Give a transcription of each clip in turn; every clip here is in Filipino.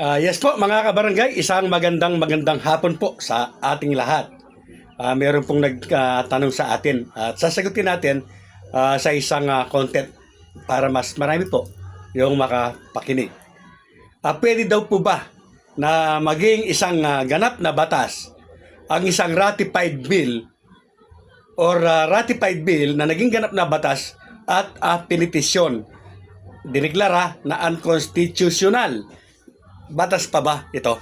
Ah, yes po mga kabarangay, isang magandang magandang hapon po sa ating lahat. Ah, meron pong nagtanong sa atin at sasagutin natin ah, sa isang ah, content para mas marami po yung makapakinig. Ah, pwede daw po ba na maging isang ah, ganap na batas ang isang ratified bill or ah, ratified bill na naging ganap na batas at uh, pinitisyon dineklara na unconstitutional Batas pa ba ito?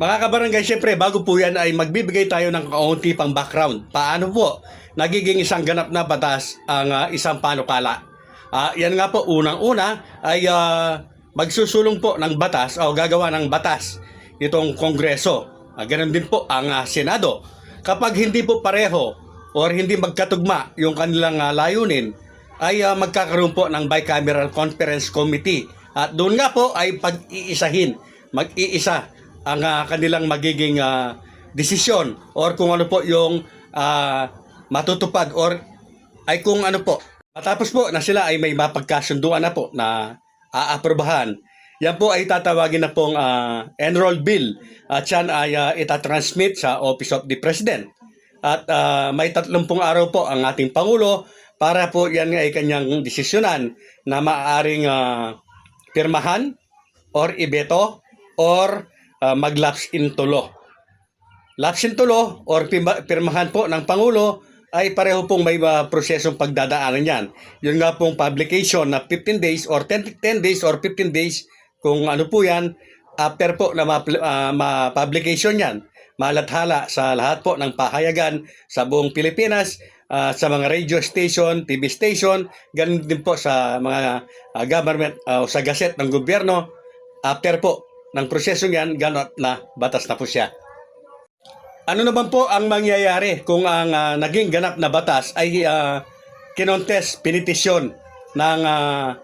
Mga kabarangay, syempre, bago po yan ay magbibigay tayo ng kaunti pang background. Paano po nagiging isang ganap na batas ang ah, isang panukala? Ah, yan nga po, unang-una ay ah, magsusulong po ng batas o gagawa ng batas itong Kongreso. Ah, ganun din po ang ah, Senado. Kapag hindi po pareho or hindi magkatugma yung kanilang ah, layunin, ay ah, magkakaroon po ng Bicameral Conference Committee. At doon nga po ay pag-iisahin, mag-iisa ang ah, kanilang magiging ah, desisyon or kung ano po yung ah, matutupad or ay kung ano po Matapos po na sila ay may mapagkasunduan na po na aaprobahan, yan po ay tatawagin na pong ah, enroll bill at yan ay ah, itatransmit sa Office of the President. At ah, may tatlumpung araw po ang ating Pangulo para po yan ay kanyang desisyonan na maaaring ah, pirmahan or ibeto or ah, mag-lapse into law. Lapse into law or pirma- pirmahan po ng Pangulo ay pareho pong may uh, prosesong pagdadaanan yan. Yun nga pong publication na 15 days or 10, 10 days or 15 days kung ano po yan after po na ma- ah, ma-publication yan malathala sa lahat po ng pahayagan sa buong Pilipinas ah, sa mga radio station, TV station, ganun din po sa mga ah, government ah, o sa gazette ng gobyerno after po ng prosesong yan, ganot na batas na po siya. Ano naman po ang mangyayari kung ang ah, naging ganap na batas ay uh, kinontes, pinitisyon ng ah,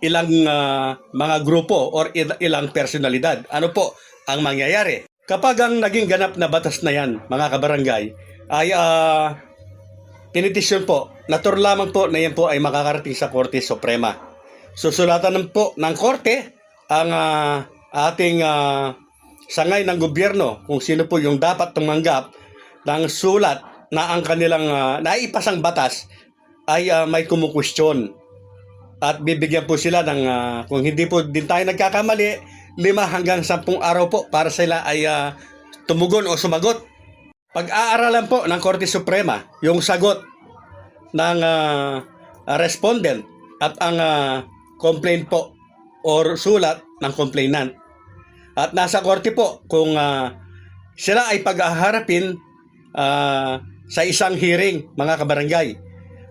ilang ah, mga grupo or il- ilang personalidad? Ano po ang mangyayari? Kapag ang naging ganap na batas na yan, mga kabarangay, ay uh, pinitisyon po, natur lamang po na yan po ay makakarating sa Korte Suprema. Susulatan po ng Korte ang ah, ating ah, sangay ng gobyerno kung sino po yung dapat tumanggap ng sulat na ang kanilang uh, naipasang batas ay ah, may kumukwestiyon. At bibigyan po sila ng, ah, kung hindi po din tayo nagkakamali, lima hanggang sampung araw po para sila ay ah, tumugon o sumagot. Pag-aaralan po ng Korte Suprema yung sagot ng ah, respondent at ang ah, complaint po or sulat ng complainant. At nasa korte po kung ah, sila ay pag-aharapin ah, sa isang hearing mga kabarangay.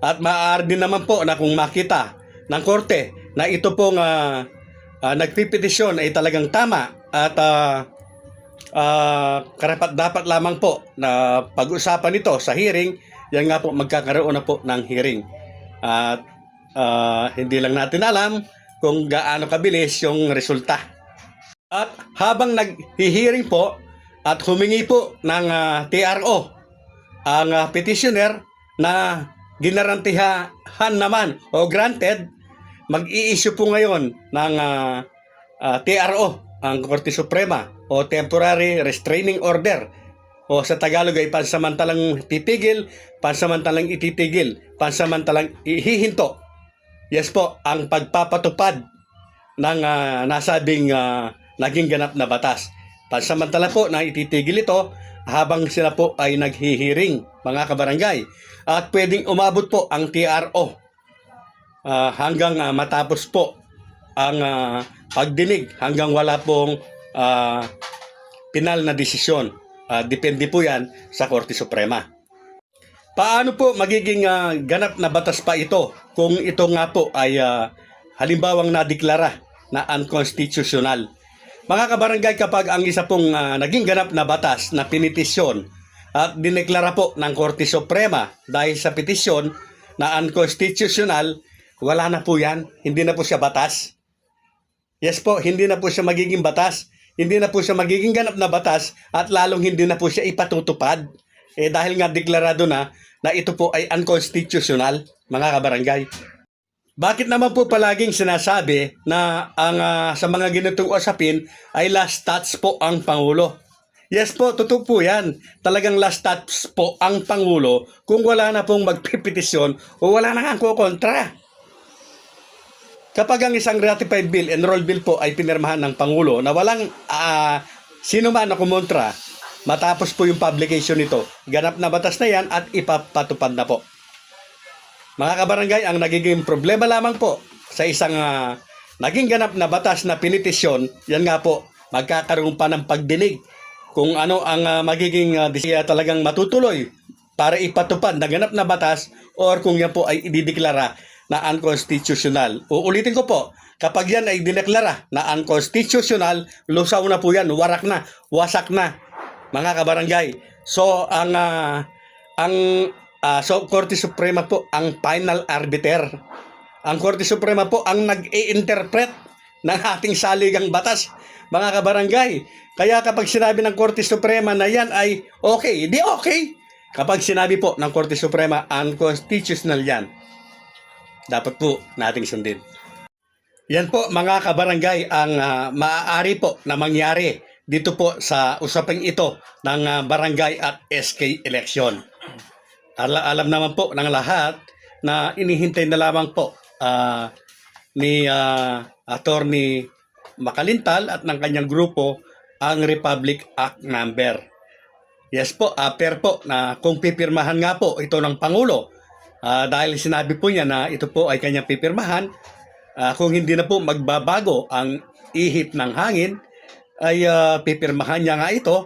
At maaari din naman po na kung makita ng korte na ito pong uh, nagpipetisyon ay talagang tama at ah, ah, karapat dapat lamang po na pag-usapan ito sa hearing, yan nga po magkakaroon na po ng hearing. At ah, hindi lang natin alam kung gaano kabilis yung resulta. At habang naghihiring po at humingi po ng ah, TRO ang ah, petitioner na ginarantihan naman o granted, mag-i-issue po ngayon ng ah, ah, TRO ang Korte Suprema o Temporary Restraining Order o sa Tagalog ay pansamantalang pipigil, pansamantalang ititigil, pansamantalang ihihinto. Yes po, ang pagpapatupad ng ah, nasabing ah, naging ganap na batas. Pansamantala po na ititigil ito habang sila po ay naghihiring mga kabarangay. At pwedeng umabot po ang TRO ah, hanggang ah, matapos po ang ah, pagdinig hanggang wala pong ah, pinal na desisyon. Ah, depende po yan sa Korte Suprema. Paano po magiging ah, ganap na batas pa ito kung ito nga po ay ah, halimbawang nadeklara na unconstitutional? Mga kabarangay, kapag ang isa pong ah, naging ganap na batas na pinitisyon at dineklara po ng Korte Suprema dahil sa petisyon na unconstitutional, wala na po yan. Hindi na po siya batas. Yes po, hindi na po siya magiging batas. Hindi na po siya magiging ganap na batas at lalong hindi na po siya ipatutupad. Eh dahil nga deklarado na na ito po ay unconstitutional, mga kabarangay. Bakit naman po palaging sinasabi na ang ah, sa mga ganitong usapin ay last touch po ang Pangulo? Yes po, totoo po yan. Talagang last touch po ang Pangulo kung wala na pong magpipetisyon o wala na nga ang kukontra. Kapag ang isang ratified bill, enroll bill po ay pinirmahan ng Pangulo na walang ah, sino man na kumontra, matapos po yung publication nito, ganap na batas na yan at ipapatupad na po. Mga kabarangay, ang nagiging problema lamang po sa isang ah, naging ganap na batas na pinitisyon, yan nga po, magkakaroon pa ng pagdinig kung ano ang ah, magiging uh, talagang matutuloy para ipatupad na ganap na batas or kung yan po ay idideklara na unconstitutional. Uulitin ko po, kapag yan ay dineklara na unconstitutional, lusaw na po yan, warak na, wasak na, mga kabarangay. So, ang ah, ang ah, so Korte Suprema po ang final arbiter. Ang Korte Suprema po ang nag-i-interpret ng ating saligang batas, mga kabarangay. Kaya kapag sinabi ng Korte Suprema na yan ay okay, di okay. Kapag sinabi po ng Korte Suprema unconstitutional yan, dapat po nating sundin. Yan po mga kabarangay ang ah, maaari po na mangyari dito po sa usaping ito ng ah, barangay at SK election. Ala- alam naman po ng lahat na inihintay na lamang po ah, ni ah, Attorney Makalintal at ng kanyang grupo ang Republic Act number. Yes po, after po na kung pipirmahan nga po ito ng Pangulo ah, dahil sinabi po niya na ito po ay kanyang pipirmahan ah, kung hindi na po magbabago ang ihip ng hangin ay ah, pipirmahan niya nga ito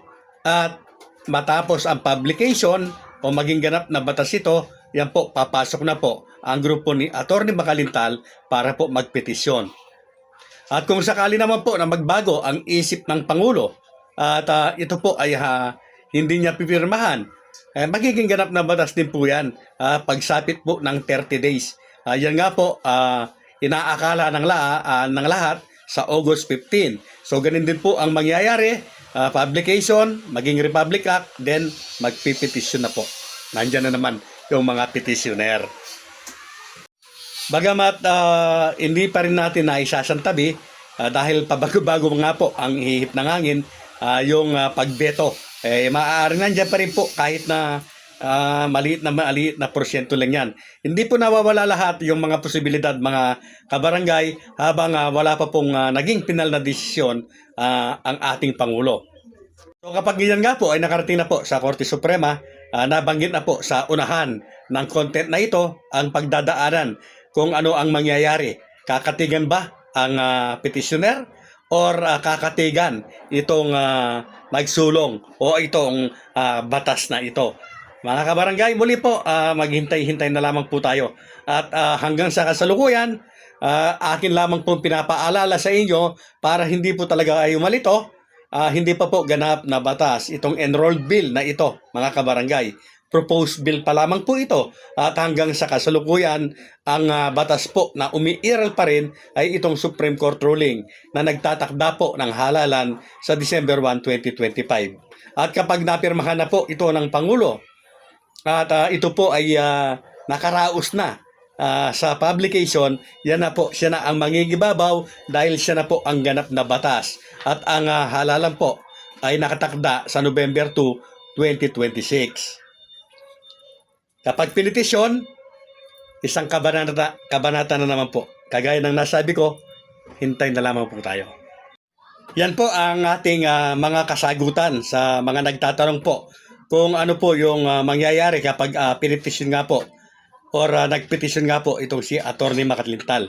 at matapos ang publication o maging ganap na batas ito, yan po, papasok na po ang grupo ni Atty. Makalintal para po magpetisyon. At kung sakali naman po na magbago ang isip ng Pangulo at ah, ito po ay ah, hindi niya pipirmahan, eh, magiging ganap na batas din po yan ah, pagsapit po ng 30 days. Ah, yan nga po, ah, inaakala ng, la, ah, ng lahat sa August 15. So ganun din po ang mangyayari, ah, publication, maging Republic Act, then magpipetisyon na po. Nandyan na naman yung mga petitioner. Bagamat ah, hindi pa rin natin na isasantabi ah, dahil pabago-bago nga po ang hihip ng hangin, ah, yung ah, pagbeto. Eh, maaari nandiyan pa rin po kahit na ah, maliit na maliit na porsyento lang yan. Hindi po nawawala lahat yung mga posibilidad mga kabarangay habang ah, wala pa pong ah, naging pinal na desisyon ah, ang ating Pangulo. So kapag ganyan nga po ay nakarating na po sa Korte Suprema, ah, nabanggit na po sa unahan ng content na ito ang pagdadaanan kung ano ang mangyayari. Kakatigan ba ang ah, petitioner or ah, kakatigan itong ah, nagsulong o itong ah, batas na ito. Mga kabarangay, muli po, ah, maghintay-hintay na lamang po tayo. At ah, hanggang sa kasalukuyan, ah, akin lamang po pinapaalala sa inyo para hindi po talaga ay umalito Ah, hindi pa po ganap na batas itong enrolled bill na ito, mga kabarangay. Proposed bill pa lamang po ito at hanggang sa kasalukuyan ang ah, batas po na umiiral pa rin ay itong Supreme Court ruling na nagtatakda po ng halalan sa December 1, 2025. At kapag napirmahan na po ito ng Pangulo at ah, ito po ay ah, nakaraos na ah, sa publication, yan na po, siya na ang mangigibabaw dahil siya na po ang ganap na batas. At ang ah, halalan po ay nakatakda sa November 2, 2026. Kapag pinitisyon, isang kabanata, kabanata na naman po. Kagaya ng nasabi ko, hintay na lamang po tayo. Yan po ang ating ah, mga kasagutan sa mga nagtatanong po kung ano po yung ah, mangyayari kapag uh, pinitisyon nga po or uh, nagpetisyon nga po itong si Attorney Makatlintal.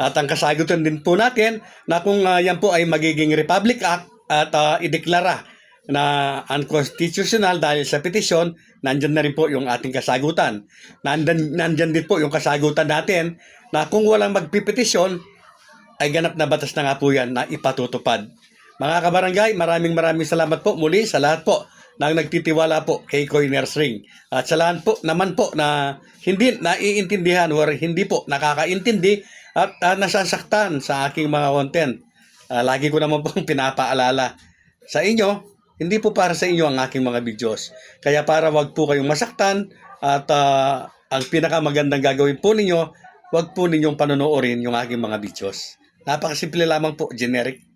At ang kasagutan din po natin na kung ah, yan po ay magiging Republic Act at ah, ideklara na unconstitutional dahil sa petisyon, nandyan na rin po yung ating kasagutan. Nandyan, nandyan din po yung kasagutan natin na kung walang magpipetisyon, ay ganap na batas na nga po yan na ipatutupad. Mga kabarangay, maraming maraming salamat po muli sa lahat po na nagtitiwala po kay Coiners Ring. At sa po naman po na hindi naiintindihan or hindi po nakakaintindi at ah, nasasaktan sa aking mga content. Ah, lagi ko naman pong pinapaalala sa inyo, hindi po para sa inyo ang aking mga videos. Kaya para wag po kayong masaktan at ah, ang pinakamagandang gagawin po ninyo, wag po ninyong panonoorin yung aking mga videos. Napakasimple lamang po, generic.